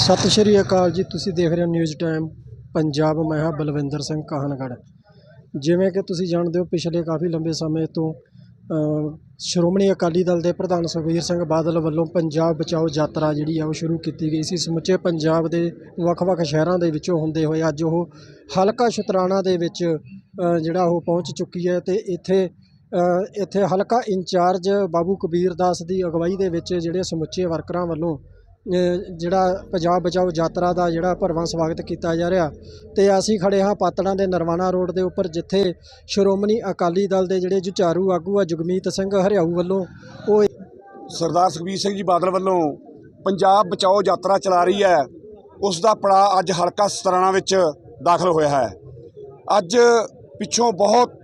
ਸਤਿ ਸ਼੍ਰੀ ਅਕਾਲ ਜੀ, ਤੁਸੀਂ ਦੇਖ ਰਹੇ ਹੋ ਨਿਊਜ਼ ਟਾਈਮ ਪੰਜਾਬ ਮੈਂ ਹਾਂ ਬਲਵਿੰਦਰ ਸਿੰਘ ਕਾਹਨਗੜ੍ਹ। ਜਿਵੇਂ ਕਿ ਤੁਸੀਂ ਜਾਣਦੇ ਹੋ, ਪਿਛਲੇ ਕਾਫੀ ਲੰਬੇ ਸਮੇਂ ਤੋਂ ਸ਼੍ਰੋਮਣੀ ਅਕਾਲੀ ਦਲ ਦੇ ਪ੍ਰਧਾਨ ਸੁਖਬੀਰ ਸਿੰਘ ਬਾਦਲ ਵੱਲੋਂ ਪੰਜਾਬ ਬਚਾਓ ਯਾਤਰਾ ਜਿਹੜੀ ਆ, ਉਹ ਸ਼ੁਰੂ ਕੀਤੀ ਗਈ ਸੀ। ਸਮੁੱਚੇ ਪੰਜਾਬ ਦੇ ਵੱਖ-ਵੱਖ ਸ਼ਹਿਰਾਂ ਦੇ ਵਿੱਚੋਂ ਹੁੰਦੇ ਹੋਏ ਅੱਜ ਉਹ ਹਲਕਾ ਸ਼ੁਤਰਾਣਾ ਦੇ ਵਿੱਚ ਜਿਹੜਾ ਉਹ ਪਹੁੰਚ ਚੁੱਕੀ ਹੈ ਤੇ ਇੱਥੇ ਇੱਥੇ ਹਲਕਾ ਇੰਚਾਰਜ ਬਾਬੂ ਕਬੀਰ ਦਾਸ ਦੀ ਅਗਵਾਈ ਦੇ ਵਿੱਚ ਜਿਹੜੇ ਸਮੁੱਚੇ ਵਰਕਰਾਂ ਵੱਲੋਂ ਜਿਹੜਾ ਪੰਜਾਬ ਬਚਾਓ ਯਾਤਰਾ ਦਾ ਜਿਹੜਾ ਭਰਵਾਂ ਸਵਾਗਤ ਕੀਤਾ ਜਾ ਰਿਹਾ ਤੇ ਅਸੀਂ ਖੜੇ ਹਾਂ ਪਾਤੜਾਂ ਦੇ ਨਰਵਾਣਾ ਰੋਡ ਦੇ ਉੱਪਰ, ਜਿੱਥੇ ਸ਼੍ਰੋਮਣੀ ਅਕਾਲੀ ਦਲ ਦੇ ਜਿਹੜੇ ਜੁਝਾਰੂ ਆਗੂ ਆ, ਜਗਮੀਤ ਸਿੰਘ ਹਰਿਆਊ ਵੱਲੋਂ ਉਹ ਸਰਦਾਰ ਸੁਖਬੀਰ ਸਿੰਘ ਜੀ ਬਾਦਲ ਵੱਲੋਂ ਪੰਜਾਬ ਬਚਾਓ ਯਾਤਰਾ ਚਲਾ ਰਹੀ ਹੈ। ਉਸ ਦਾ ਪੜਾਅ ਅੱਜ ਹਲਕਾ ਸਤਰਾਣਾ ਵਿੱਚ ਦਾਖਲ ਹੋਇਆ ਹੈ। ਅੱਜ ਪਿੱਛੋਂ ਬਹੁਤ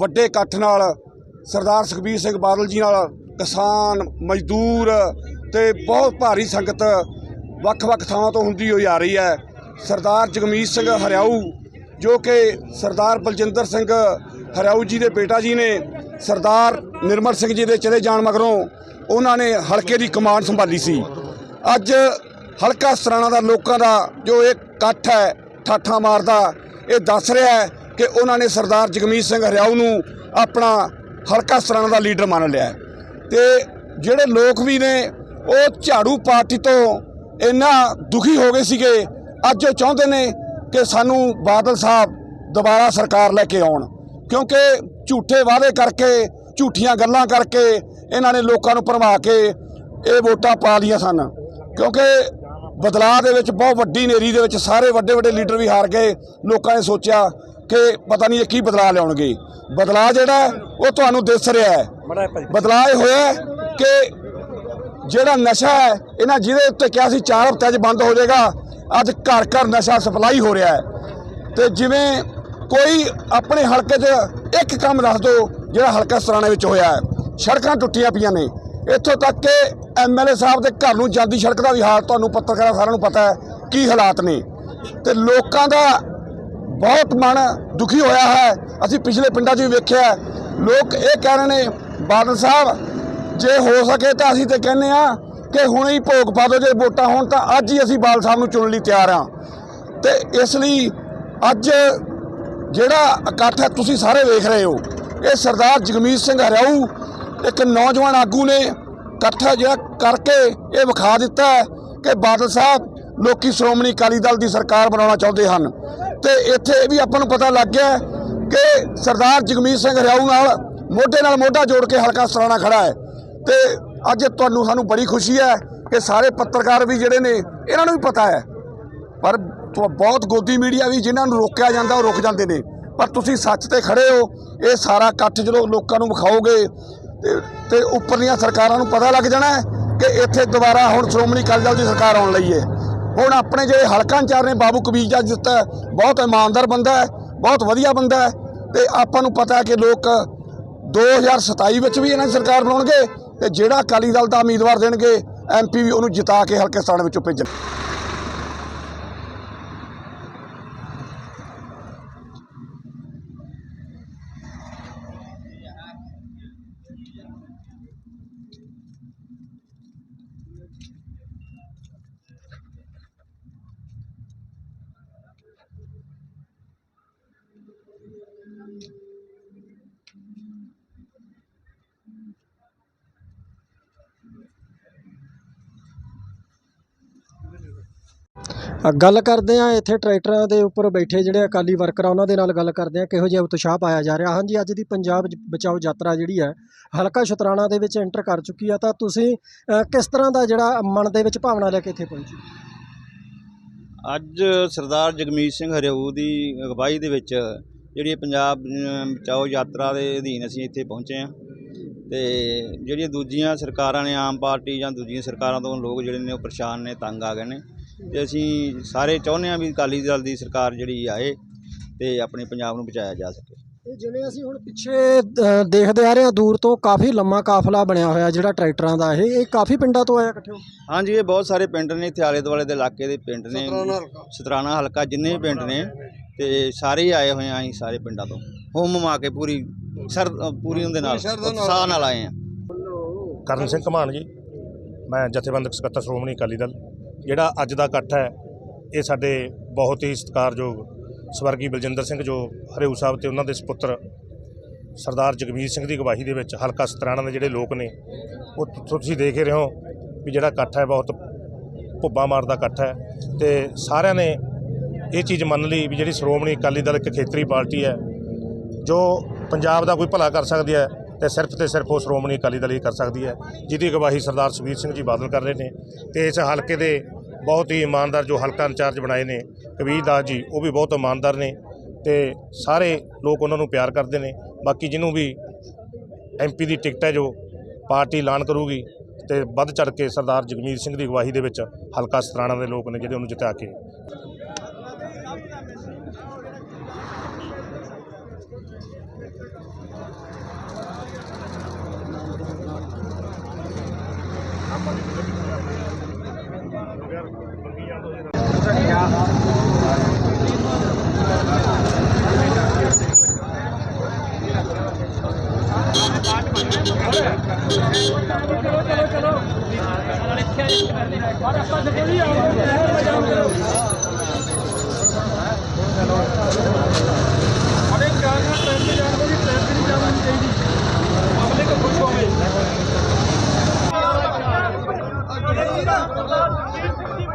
ਵੱਡੇ ਇਕੱਠ ਨਾਲ ਸਰਦਾਰ ਸੁਖਬੀਰ ਸਿੰਘ ਬਾਦਲ ਜੀ ਨਾਲ ਕਿਸਾਨ, ਮਜ਼ਦੂਰ ਤੇ ਬਹੁਤ ਭਾਰੀ ਸੰਗਤ ਵੱਖ-ਵੱਖ ਥਾਵਾਂ ਤੋਂ ਹੁੰਦੀ ਹੋਈ ਆ ਰਹੀ ਹੈ ਸਰਦਾਰ ਜਗਮੀਤ ਸਿੰਘ ਹਰਿਆਊ, ਜੋ ਕਿ ਸਰਦਾਰ ਬਲਜਿੰਦਰ ਸਿੰਘ ਹਰਿਆਊ ਜੀ ਦੇ ਬੇਟਾ ਜੀ ਨੇ, ਸਰਦਾਰ ਨਿਰਮਲ ਸਿੰਘ ਜੀ ਦੇ ਚਲੇ ਜਾਣ ਮਗਰੋਂ ਉਹਨਾਂ ਨੇ ਹਲਕੇ ਦੀ ਕਮਾਂਡ ਸੰਭਾਲੀ ਸੀ ਅੱਜ ਹਲਕਾ ਸਰਾਣਾ ਦਾ ਲੋਕਾਂ ਦਾ ਜੋ ਇਹ ਇਕੱਠ ਹੈ, ਠਾਠਾਂ ਮਾਰਦਾ, ਇਹ ਦੱਸ ਰਿਹਾ ਹੈ ਕਿ ਉਹਨਾਂ ਨੇ ਸਰਦਾਰ ਜਗਮੀਤ ਸਿੰਘ ਹਰਿਆਊ ਨੂੰ ਆਪਣਾ ਹਲਕਾ ਸਰਾਣਾ ਦਾ ਲੀਡਰ ਮੰਨ ਲਿਆ ਹੈ। ਤੇ ਜਿਹੜੇ ਲੋਕ ਵੀ ਨੇ ਉਹ ਝਾੜੂ ਪਾਰਟੀ ਤੋਂ ਇੰਨਾ ਦੁਖੀ ਹੋ ਗਏ ਸੀਗੇ। ਅੱਜ ਉਹ ਚਾਹੁੰਦੇ ਨੇ ਕਿ ਸਾਨੂੰ ਬਾਦਲ ਸਾਹਿਬ ਦੁਬਾਰਾ ਸਰਕਾਰ ਲੈ ਕੇ ਆਉਣ। ਕਿਉਂਕਿ ਝੂਠੇ ਵਾਅਦੇ ਕਰਕੇ ਝੂਠੀਆਂ ਗੱਲਾਂ ਕਰਕੇ ਇਹਨਾਂ ਨੇ ਲੋਕਾਂ ਨੂੰ ਭਰਮਾ ਕੇ ਇਹ ਵੋਟਾਂ ਪਾ ਲਈਆਂ ਸਨ। ਕਿਉਂਕਿ ਬਦਲਾਅ ਦੇ ਵਿੱਚ ਬਹੁਤ ਵੱਡੀ ਨੇਰੀ ਦੇ ਵਿੱਚ ਸਾਰੇ ਵੱਡੇ ਵੱਡੇ ਲੀਡਰ ਵੀ ਹਾਰ ਗਏ। ਲੋਕਾਂ ਨੇ ਸੋਚਿਆ ਕਿ ਪਤਾ ਨਹੀਂ ਇਹ ਕੀ ਬਦਲਾਅ ਲਿਆਉਣਗੇ। ਬਦਲਾਅ ਜਿਹੜਾ ਉਹ ਤੁਹਾਨੂੰ ਦਿਸ ਰਿਹਾ ਹੈ। ਬਦਲਾਅ ਇਹ ਹੋਇਆ ਕਿ ਜਿਹੜਾ ਨਸ਼ਾ ਹੈ, ਇਹਨਾਂ ਜਿਹਦੇ ਉੱਤੇ ਕਿਹਾ ਸੀ ਚਾਰ ਹਫ਼ਤਿਆਂ 'ਚ ਬੰਦ ਹੋ ਜਾਏਗਾ। ਅੱਜ ਘਰ ਘਰ ਨਸ਼ਾ ਸਪਲਾਈ ਹੋ ਰਿਹਾ ਹੈ। ਤੇ ਜਿਵੇਂ ਕੋਈ ਆਪਣੇ ਹਲਕੇ 'ਚ ਇੱਕ ਕੰਮ ਦੱਸ ਦਿਓ, ਜਿਹੜਾ ਹਲਕਾ ਸਰਾਣੇ ਵਿੱਚ ਹੋਇਆ ਹੈ। ਸੜਕਾਂ ਟੁੱਟੀਆਂ ਪਈਆਂ ਨੇ। ਇੱਥੋਂ ਤੱਕ ਕਿ ਐਮਐਲਏ ਸਾਹਿਬ ਦੇ ਘਰ ਨੂੰ ਜਾਂਦੀ ਸੜਕ ਦਾ ਵੀ ਹਾਲ ਤੁਹਾਨੂੰ ਪੱਤਰਕਾਰਾਂ ਸਾਰਿਆਂ ਨੂੰ ਪਤਾ ਹੈ, ਕੀ ਹਾਲਾਤ ਨੇ। ਤੇ ਲੋਕਾਂ ਦਾ ਬਹੁਤ ਮਨ ਦੁਖੀ ਹੋਇਆ ਹੈ। ਅਸੀਂ ਪਿਛਲੇ ਪਿੰਡਾਂ 'ਚ ਵੀ ਵੇਖਿਆ ਲੋਕ ਇਹ ਕਹਿ ਰਹੇ ਨੇ, ਬਾਦਲ ਸਾਹਿਬ ਜੇ ਹੋ ਸਕੇ ਤਾਂ ਅਸੀਂ ਤੇ ਕਹਿੰਦੇ ਆ ਕਿ ਹੁਣੇ ਹੀ ਭੋਗ ਪਾ ਦਿਓ ਜੇ ਵੋਟਾਂ ਹੋਣ ਤਾਂ ਅੱਜ ਹੀ ਅਸੀਂ ਬਾਦਲ ਸਾਹਿਬ ਨੂੰ ਚੁਣਨ ਲਈ ਤਿਆਰ ਆ ਤੇ ਇਸ ਲਈ ਅੱਜ ਜਿਹੜਾ ਇਕੱਠ ਹੈ, ਤੁਸੀਂ ਸਾਰੇ ਵੇਖ ਰਹੇ ਹੋ, ਇਹ ਸਰਦਾਰ ਜਗਮੀਤ ਸਿੰਘ ਹਰਿਆਊ ਇੱਕ ਨੌਜਵਾਨ ਆਗੂ ਨੇ ਇਕੱਠਾ ਜਿਹੜਾ ਕਰਕੇ ਇਹ ਵਿਖਾ ਦਿੱਤਾ ਕਿ ਬਾਦਲ ਸਾਹਿਬ ਲੋਕੀ ਸ਼੍ਰੋਮਣੀ ਅਕਾਲੀ ਦਲ ਦੀ ਸਰਕਾਰ ਬਣਾਉਣਾ ਚਾਹੁੰਦੇ ਹਨ। ਤੇ ਇੱਥੇ ਇਹ ਵੀ ਆਪਾਂ ਨੂੰ ਪਤਾ ਲੱਗ ਗਿਆ ਕਿ ਸਰਦਾਰ ਜਗਮੀਤ ਸਿੰਘ ਹਰਿਆਊ ਨਾਲ ਮੋਢੇ ਨਾਲ ਮੋਢਾ ਜੋੜ ਕੇ ਹਲਕਾ ਸਰਾਣਾ ਖੜਾ ਹੈ। ਤੇ ਅੱਜ ਤੁਹਾਨੂੰ, ਸਾਨੂੰ ਬੜੀ ਖੁਸ਼ੀ ਹੈ ਕਿ ਸਾਰੇ ਪੱਤਰਕਾਰ ਵੀ ਜਿਹੜੇ ਨੇ, ਇਹਨਾਂ ਨੂੰ ਵੀ ਪਤਾ ਹੈ। ਪਰ ਬਹੁਤ ਗੋਦੀ ਮੀਡੀਆ ਵੀ ਜਿਨ੍ਹਾਂ ਨੂੰ ਰੋਕਿਆ ਜਾਂਦਾ, ਉਹ ਰੁਕ ਜਾਂਦੇ ਨੇ। ਪਰ ਤੁਸੀਂ ਸੱਚ ਤੇ ਖੜੇ ਹੋ, ਇਹ ਸਾਰਾ ਇਕੱਠ ਜਦੋਂ ਲੋਕਾਂ ਨੂੰ ਵਿਖਾਓਗੇ, ਤੇ ਤੇ ਉੱਪਰਲੀਆਂ ਸਰਕਾਰਾਂ ਨੂੰ ਪਤਾ ਲੱਗ ਜਾਣਾ ਕਿ ਇੱਥੇ ਦੁਬਾਰਾ ਹੁਣ ਸ਼੍ਰੋਮਣੀ ਅਕਾਲੀ ਦਲ ਦੀ ਸਰਕਾਰ ਆਉਣ ਲਈ ਹੈ। ਹੁਣ ਆਪਣੇ ਜਿਹੜੇ ਹਲਕਾ ਇੰਚਾਰਜ ਨੇ, ਬਾਬੂ ਕਬੀਰ ਜੀ ਦਿੱਤਾ ਬਹੁਤ ਇਮਾਨਦਾਰ ਬੰਦਾ ਹੈ, ਬਹੁਤ ਵਧੀਆ ਬੰਦਾ ਹੈ, ਤੇ ਆਪਾਂ ਨੂੰ ਪਤਾ ਹੈ ਕਿ ਲੋਕ 2027 ਵਿੱਚ ਵੀ ਇਹਨਾਂ ਦੀ ਸਰਕਾਰ ਬਣਾਉਣਗੇ ਤੇ ਜਿਹੜਾ ਅਕਾਲੀ ਦਲ ਦਾ ਉਮੀਦਵਾਰ ਦੇਣਗੇ ਐਮਪੀ ਵੀ ਉਹਨੂੰ ਜਿਤਾ ਕੇ ਹਲਕੇ ਸਥਾਨ ਵਿੱਚੋਂ ਭੇਜਣ ਅ, ਗੱਲ ਕਰਦੇ ਆ ਇੱਥੇ ਟਰੈਕਟਰਾਂ ਦੇ ਉੱਪਰ ਬੈਠੇ ਜਿਹੜੇ ਅਕਾਲੀ ਵਰਕਰ ਆ ਉਹਨਾਂ ਦੇ ਨਾਲ ਗੱਲ ਕਰਦੇ ਆ ਕਿਹੋ ਜਿਹਾ ਉਤਸ਼ਾਹ ਪਾਇਆ ਜਾ ਰਿਹਾ। ਹਾਂਜੀ, ਅੱਜ ਦੀ ਪੰਜਾਬ ਬਚਾਓ ਯਾਤਰਾ ਜਿਹੜੀ ਹੈ, ਹਲਕਾ ਸ਼ਤਰਾਣਾ ਦੇ ਵਿੱਚ ਐਂਟਰ ਕਰ ਚੁੱਕੀ ਆ ਤਾਂ ਤੁਸੀਂ ਕਿਸ ਤਰ੍ਹਾਂ ਦਾ ਜਿਹੜਾ ਮਨ ਦੇ ਵਿੱਚ ਭਾਵਨਾ ਲੈ ਕੇ ਇੱਥੇ ਪਹੁੰਚੇ? ਅੱਜ ਸਰਦਾਰ ਜਗਮੀਤ ਸਿੰਘ ਹਰਿਆਊ ਦੀ ਅਗਵਾਈ ਦੇ ਵਿੱਚ ਜਿਹੜੀ ਪੰਜਾਬ ਬਚਾਓ ਯਾਤਰਾ ਦੇ ਅਧੀਨ ਅਸੀਂ ਇੱਥੇ ਪਹੁੰਚੇ ਹਾਂ। ਤੇ ਜਿਹੜੀਆਂ ਦੂਜੀਆਂ ਸਰਕਾਰਾਂ ਨੇ, ਆਮ ਪਾਰਟੀ ਜਾਂ ਦੂਜੀਆਂ ਸਰਕਾਰਾਂ ਤੋਂ ਲੋਕ ਜਿਹੜੇ ਨੇ ਉਹ ਪਰੇਸ਼ਾਨ ਨੇ, ਤੰਗ ਆ ਗਏ ਨੇ। ਤੇ ਅਸੀਂ ਸਾਰੇ ਚਾਹੁੰਦੇ ਹਾਂ ਵੀ ਅਕਾਲੀ ਦਲ ਦੀ ਸਰਕਾਰ ਜਿਹੜੀ ਆਏ ਤੇ ਆਪਣੇ ਪੰਜਾਬ ਨੂੰ ਬਚਾਇਆ ਜਾ ਸਕੇ। ਇਹ ਜਿਵੇਂ ਅਸੀਂ ਹੁਣ ਪਿੱਛੇ ਅ, ਦੇਖਦੇ ਆ ਰਹੇ ਹਾਂ ਦੂਰ ਤੋਂ ਕਾਫੀ ਲੰਮਾ ਕਾਫਲਾ ਬਣਿਆ ਹੋਇਆ ਜਿਹੜਾ ਟਰੈਕਟਰਾਂ ਦਾ ਇਹ। ਇਹ ਕਾਫੀ ਪਿੰਡਾਂ ਤੋਂ ਆਇਆ ਇਕੱਠੇ ਹਾਂਜੀ ਇਹ ਬਹੁਤ ਸਾਰੇ ਪਿੰਡ ਨੇ ਇੱਥੇ ਆਲੇ ਦੁਆਲੇ ਦੇ ਇਲਾਕੇ ਦੇ ਪਿੰਡ ਨੇ। ਸਤਰਾਣਾ ਹਲਕਾ। ਜਿੰਨੇ ਵੀ ਪਿੰਡ ਨੇ। ਤੇ ਸਾਰੇ ਹੀ ਆਏ ਹੋਏ ਆ ਅਸੀਂ ਸਾਰੇ ਪਿੰਡਾਂ ਤੋਂ। ਹੁਮ ਮਾ ਕੇ ਪੂਰੀ ਸਰ ਪੂਰੀ ਉਹਦੇ ਨਾਲ ਉਤਸ਼ਾਹ ਨਾਲ ਆਏ ਆ। ਕਰਨ ਸਿੰਘ ਘਮਾਨ ਜੀ। ਮੈਂ ਜਥੇਬੰਦਕ ਸਕੱਤਰ ਸ਼੍ਰੋਮਣੀ ਅਕਾਲੀ ਦਲ। ਜਿਹੜਾ ਅੱਜ ਦਾ ਇਕੱਠ ਹੈ, ਇਹ ਸਾਡੇ ਬਹੁਤ ਹੀ ਸਤਿਕਾਰਯੋਗ ਸਵਰਗੀ ਬਲਜਿੰਦਰ ਸਿੰਘ ਜੋ ਹਰੇਊ ਸਾਹਿਬ ਤੇ ਉਹਨਾਂ ਦੇ ਸੁਪੁੱਤਰ ਸਰਦਾਰ ਜਗਮੀਤ ਸਿੰਘ ਦੀ ਅਗਵਾਈ ਦੇ ਵਿੱਚ ਹਲਕਾ ਸਤਰਾਣਾ ਦੇ ਜਿਹੜੇ ਲੋਕ ਨੇ, ਉਹ ਤੁਸੀਂ ਦੇਖ ਰਹੇ ਹੋ ਵੀ ਜਿਹੜਾ ਇਕੱਠ ਹੈ, ਬਹੁਤ ਭੁੱਬਾ ਮਾਰਦਾ ਇਕੱਠ ਹੈ ਤੇ ਸਾਰਿਆਂ ਨੇ ਇਹ ਚੀਜ਼ ਮੰਨ ਲਈ ਵੀ ਜਿਹੜੀ ਸ਼੍ਰੋਮਣੀ ਅਕਾਲੀ ਦਲ ਇੱਕ ਖੇਤਰੀ ਪਾਰਟੀ ਹੈ, ਜੋ ਪੰਜਾਬ ਦਾ ਕੋਈ ਭਲਾ ਕਰ ਸਕਦੀ ਹੈ ਤੇ ਸਿਰਫ ਤੇ ਸਿਰਫ ਉਹ ਸ਼੍ਰੋਮਣੀ ਅਕਾਲੀ ਦਲ ਹੀ ਕਰ ਸਕਦੀ ਹੈ, ਜਿਹਦੀ ਅਗਵਾਈ ਸਰਦਾਰ ਸੁਖਬੀਰ ਸਿੰਘ ਜੀ ਬਾਦਲ ਕਰ ਰਹੇ ਨੇ ਤੇ ਇਸ ਹਲਕੇ ਦੇ ਬਹੁਤ ਹੀ ਇਮਾਨਦਾਰ ਜੋ ਹਲਕਾ ਇੰਚਾਰਜ ਬਣਾਏ ਨੇ, ਕਬੀਰ ਦਾਸ ਜੀ, ਉਹ ਵੀ ਬਹੁਤ ਇਮਾਨਦਾਰ ਨੇ ਤੇ ਸਾਰੇ ਲੋਕ ਉਹਨਾਂ ਨੂੰ ਪਿਆਰ ਕਰਦੇ ਨੇ। ਬਾਕੀ ਜਿਹਨੂੰ ਵੀ ਐਮਪੀ ਦੀ ਟਿਕਟ ਹੈ ਜੋ ਪਾਰਟੀ ਐਲਾਨ ਕਰੂਗੀ ਤੇ ਵੱਧ ਚੜ ਕੇ ਸਰਦਾਰ ਜਗਮੀਤ ਸਿੰਘ ਦੀ ਅਗਵਾਈ ਦੇ ਵਿੱਚ ਹਲਕਾ ਸਤਰਾਣਾ ਦੇ ਲੋਕ ਨੇ ਜਿਹੜੇ ਉਹਨੂੰ ਜਿਤਾ ਕੇ। پر گيا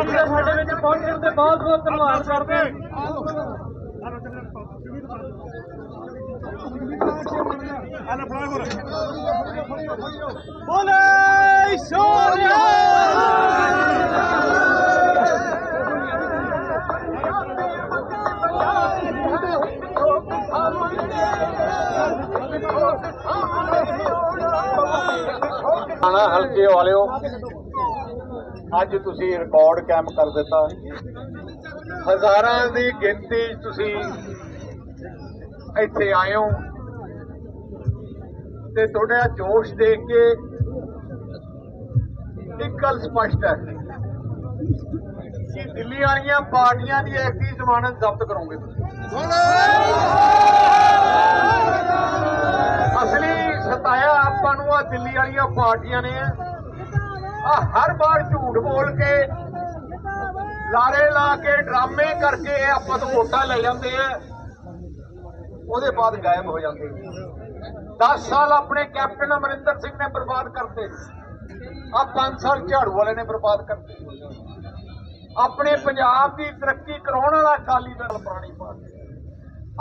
ਸਾਡੇ ਵਿੱਚ ਪਹੁੰਚਣ ਤੇ ਬਹੁਤ ਬਹੁਤ ਧੰਨਵਾਦ ਕਰਦੇ ਹਾਂ। ਬੋਲੇ ਸੋਨਿਆ ਹਲਕੇ ਵਾਲਿਓ। ਅੱਜ ਤੁਸੀਂ ਰਿਕਾਰਡ ਕਾਇਮ ਕਰ ਦਿੱਤਾ। ਹਜ਼ਾਰਾਂ ਦੀ ਗਿਣਤੀ ਤੁਸੀਂ ਇੱਥੇ ਆਏ ਹੋ ਤੇ ਤੁਹਾਡਾ ਜੋਸ਼ ਦੇਖ ਕੇ ਇੱਕ ਗੱਲ ਸਪਸ਼ਟ ਹੈ ਕਿ ਦਿੱਲੀ ਵਾਲੀਆਂ ਪਾਰਟੀਆਂ ਦੀ ਐਕਟੀ ਜ਼ਮਾਨਤ ਜ਼ਬਤ ਕਰੋਗੇ ਤੁਸੀਂ। ਅਸਲੀ ਸਤਾਇਆ ਆਪਾਂ ਨੂੰ ਆ ਦਿੱਲੀ ਵਾਲੀਆਂ ਪਾਰਟੀਆਂ ਨੇ। ਆ ਹਰ ਵਾਰ ਝੂਠ ਬੋਲ ਕੇ ਲਾਰੇ ਲਾ ਕੇ ਡਰਾਮੇ ਕਰਕੇ ਇਹ ਆਪਾਂ ਤੋਂ ਵੋਟਾਂ ਲੈ ਜਾਂਦੇ ਆ। ਉਹਦੇ ਬਾਅਦ ਗਾਇਬ ਹੋ ਜਾਂਦੇ 10 ਸਾਲ ਆਪਣੇ ਕੈਪਟਨ ਅਮਰਿੰਦਰ ਸਿੰਘ ਨੇ ਬਰਬਾਦ ਕਰਤੇ। ਆ 5 ਸਾਲ ਝਾੜੂ ਵਾਲੇ ਨੇ ਬਰਬਾਦ ਕਰਤੇ। ਆਪਣੇ ਪੰਜਾਬ ਦੀ ਤਰੱਕੀ ਕਰਾਉਣ ਵਾਲਾ ਅਕਾਲੀ ਦਲ ਪੁਰਾਣੀ ਪਾਰਟੀ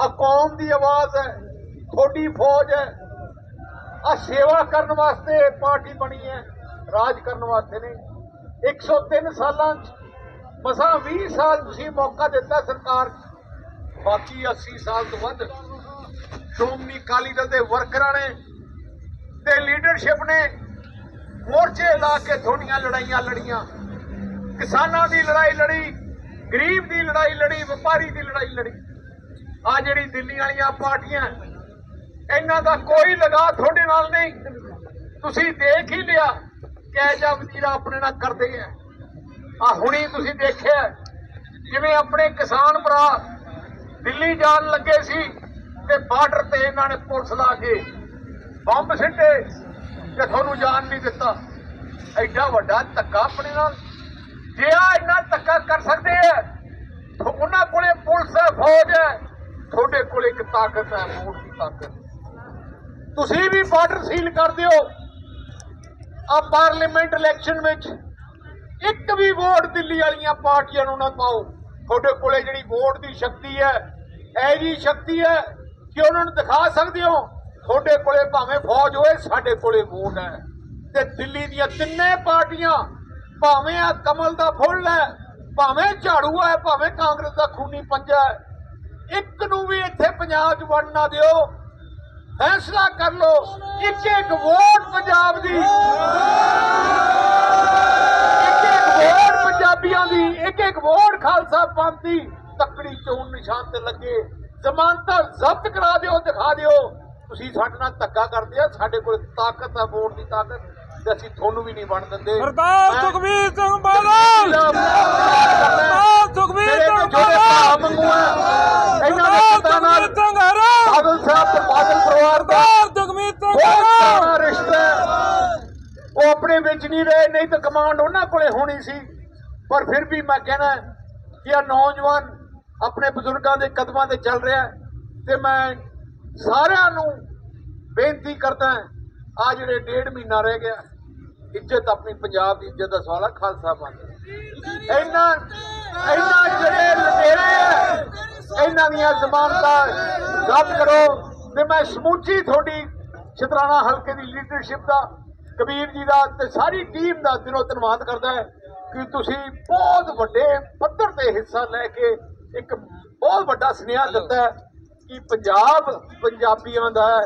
ਆ ਕੌਮ ਦੀ ਆਵਾਜ਼ ਹੈ ਥੋੜੀ ਫੌਜ ਹੈ। ਆ ਸੇਵਾ ਕਰਨ ਵਾਸਤੇ ਪਾਰਟੀ ਬਣੀ ਹੈ। ਰਾਜ ਕਰਨ ਵਾਸਤੇ ਨੇ 103 ਸਾਲਾਂ ਚ, ਮਸਾਂ 20 ਸਾਲ ਤੁਸੀਂ ਮੌਕਾ ਦਿੱਤਾ ਸਰਕਾਰ 'ਚ। ਬਾਕੀ 80 ਸਾਲ ਤੋਂ ਵੱਧ ਸ਼੍ਰੋਮਣੀ ਅਕਾਲੀ ਦਲ ਦੇ ਵਰਕਰਾਂ ਨੇ ਤੇ ਲੀਡਰਸ਼ਿਪ ਨੇ ਮੋਰਚੇ ਲਾ ਕੇ ਥੋੜੀਆਂ ਲੜਾਈਆਂ ਲੜੀਆਂ। ਕਿਸਾਨਾਂ ਦੀ ਲੜਾਈ ਲੜੀ, ਗਰੀਬ ਦੀ ਲੜਾਈ ਲੜੀ, ਵਪਾਰੀ ਦੀ ਲੜਾਈ ਲੜੀ। ਆ ਜਿਹੜੀ ਦਿੱਲੀ ਵਾਲੀਆਂ ਪਾਰਟੀਆਂ, ਇਹਨਾਂ ਦਾ ਕੋਈ ਲਗਾ ਤੁਹਾਡੇ ਨਾਲ ਨਹੀਂ। ਤੁਸੀਂ ਦੇਖ ਹੀ ਲਿਆ ਕਿ ਜਾਂ ਵਜ਼ੀਰਾ ਆਪਣੇ ਨਾਲ ਕਰਦੇ ਆ। ਆ ਹੁਣੀ ਤੁਸੀਂ ਦੇਖਿਆ ਜਿਵੇਂ ਆਪਣੇ ਕਿਸਾਨ ਭਰਾ ਦਿੱਲੀ ਜਾਣ ਲੱਗੇ ਸੀ ਤੇ ਬਾਰਡਰ ਤੇ ਇਹਨਾਂ ਨੇ ਪੁਲਿਸ ਲਾ ਕੇ ਬੰਬ ਸਿੱਟੇ ਤੇ ਤੁਹਾਨੂੰ ਜਾਣ ਨਹੀਂ ਦਿੱਤਾ। ਐਡਾ ਵੱਡਾ ਧੱਕਾ ਆਪਣੇ ਨਾਲ। ਜੇ ਆ ਇੰਨਾ ਧੱਕਾ ਕਰ ਸਕਦੇ ਆ ਉਹਨਾਂ ਕੋਲੇ ਪੁਲਿਸ ਹੈ ਫੌਜ ਹੈ। ਤੁਹਾਡੇ ਕੋਲ ਇੱਕ ਤਾਕਤ ਹੈ ਵੋਟ ਦੀ ਤਾਕਤ। ਤੁਸੀਂ ਵੀ ਬਾਰਡਰ ਸੀਲ ਕਰ ਦਿਓ। ਆ ਪਾਰਲੀਮੈਂਟ ਇਲੈਕਸ਼ਨ ਵਿੱਚ ਇੱਕ ਵੀ ਵੋਟ ਦਿੱਲੀ ਵਾਲੀਆਂ ਪਾਰਟੀਆਂ ਨੂੰ ਨਾ ਪਾਓ। ਤੁਹਾਡੇ ਕੋਲੇ ਜਿਹੜੀ ਵੋਟ ਦੀ ਸ਼ਕਤੀ ਹੈ, ਇਹ ਜੀ ਸ਼ਕਤੀ ਹੈ ਕਿ ਉਹਨਾਂ ਨੂੰ ਦਿਖਾ ਸਕਦੇ ਹੋ, ਤੁਹਾਡੇ ਕੋਲੇ ਭਾਵੇਂ ਫੌਜ ਹੋਏ, ਸਾਡੇ ਕੋਲੇ ਵੋਟ ਹੈ। ਤੇ ਦਿੱਲੀ ਦੀਆਂ ਤਿੰਨੇ ਪਾਰਟੀਆਂ, ਭਾਵੇਂ ਆ ਕਮਲ ਦਾ ਫੁੱਲ ਹੈ, ਭਾਵੇਂ ਝਾੜੂ ਹੈ, ਭਾਵੇਂ ਕਾਂਗਰਸ ਦਾ ਖੂਨੀ ਪੰਜਾ ਹੈ, ਇੱਕ ਨੂੰ ਵੀ ਇੱਥੇ ਪੰਜਾਬ 'ਚ ਵੜਨ ਨਾ ਦਿਓ। ਫੈਸਲਾ ਕਰ ਲਓ। ਇੱਕ ਇੱਕ ਵੋਟ ਪੰਜਾਬ ਦੀ। ਇੱਕ ਇੱਕ ਵੋਟ ਪੰਜਾਬੀਆਂ ਦੀ। ਇੱਕ ਇੱਕ ਵੋਟ ਖਾਲਸਾ ਪੰਥ ਦੀ। ਤੱਕੜੀ ਚੋਣ ਨਿਸ਼ਾਨ ਤੇ ਲੱਗੇ। ਜ਼ਮਾਨਤਾਂ ਜ਼ਬਤ ਕਰਾ ਦਿਓ ਦਿਖਾ ਦਿਓ। ਤੁਸੀਂ ਸਾਡੇ ਨਾਲ ਧੱਕਾ ਕਰਦੇ ਆ। ਸਾਡੇ ਕੋਲ ਤਾਕਤ ਆ ਵੋਟ ਦੀ ਤਾਕਤ। ਤੇ ਅਸੀਂ ਤੁਹਾਨੂੰ ਵੀ ਨਹੀਂ ਬਣ ਦਿੰਦੇ। ਸਰਦਾਰ ਸੁਖਬੀਰ ਸਿੰਘ ਬਾਦਲ! ਸਰਦਾਰ ਸੁਖਬੀਰ ਮੇਰੇ ਸਿੰਘ ਬਾਦਲ! ਇਹਨਾਂ ਦੇ ਸਰਦਾਰ ਪਤਾ ਨਾਲ ਸੁਖਬੀਰ ਸਿੰਘ ਹਰਾ ਬਾਦਲ ਸਾਹਿਬ ਤੇ ਬਾਦਲ ਪਰਿਵਾਰ ਦਾ ਸਰਦਾਰ ਸੁਖਬੀਰ ਸਿੰਘ ਪੁਰਾਣਾ ਰਿਸ਼ਤਾ। ਉਹ ਆਪਣੇ ਵਿੱਚ ਨਹੀਂ ਰਹੇ ਨਹੀਂ ਤਾਂ ਕਮਾਂਡ ਉਹਨਾਂ ਕੋਲੇ ਹੋਣੀ ਸੀ। ਪਰ ਫਿਰ ਵੀ ਮੈਂ ਕਹਿਣਾ ਕਿ ਆ ਨੌਜਵਾਨ ਆਪਣੇ ਬਜ਼ੁਰਗਾਂ ਦੇ ਕਦਮਾਂ ਤੇ ਚੱਲ ਰਿਹਾ ਤੇ ਮੈਂ ਸਾਰਿਆਂ ਨੂੰ ਬੇਨਤੀ ਕਰਦਾ ਆ ਜਿਹੜੇ ਡੇਢ ਮਹੀਨਾ ਰਹਿ ਗਿਆ ਇੱਜ਼ਤ ਆਪਣੀ ਪੰਜਾਬ ਦੀ ਇੱਜ਼ਤ ਦਾ ਸਵਾਲ ਹੈ ਖਾਲਸਾ ਪੰਥ ਇਹਨਾਂ ਇਹਨਾਂ ਜਿਹੜੇ ਲੁਟੇਰੇ ਆ ਇਹਨਾਂ ਦੀਆਂ ਜ਼ਮਾਨਤਾਂ ਰੱਦ ਕਰੋ। ਤੇ ਮੈਂ ਸਮੁੱਚੀ ਤੁਹਾਡੀ ਛਤਰਾਣਾ ਹਲਕੇ ਦੀ ਲੀਡਰਸ਼ਿਪ ਦਾ, ਕਬੀਰ ਜੀ ਦਾ ਤੇ ਸਾਰੀ ਟੀਮ ਦਾ ਦਿਨੋਂ ਧੰਨਵਾਦ ਕਰਦਾ ਹੈ ਕਿ ਤੁਸੀਂ ਬਹੁਤ ਵੱਡੇ ਪੱਧਰ ਤੇ ਹਿੱਸਾ ਲੈ ਕੇ ਇੱਕ ਬਹੁਤ ਵੱਡਾ ਸੁਨੇਹਾ ਦਿੱਤਾ ਕਿ ਪੰਜਾਬ ਪੰਜਾਬੀਆਂ ਦਾ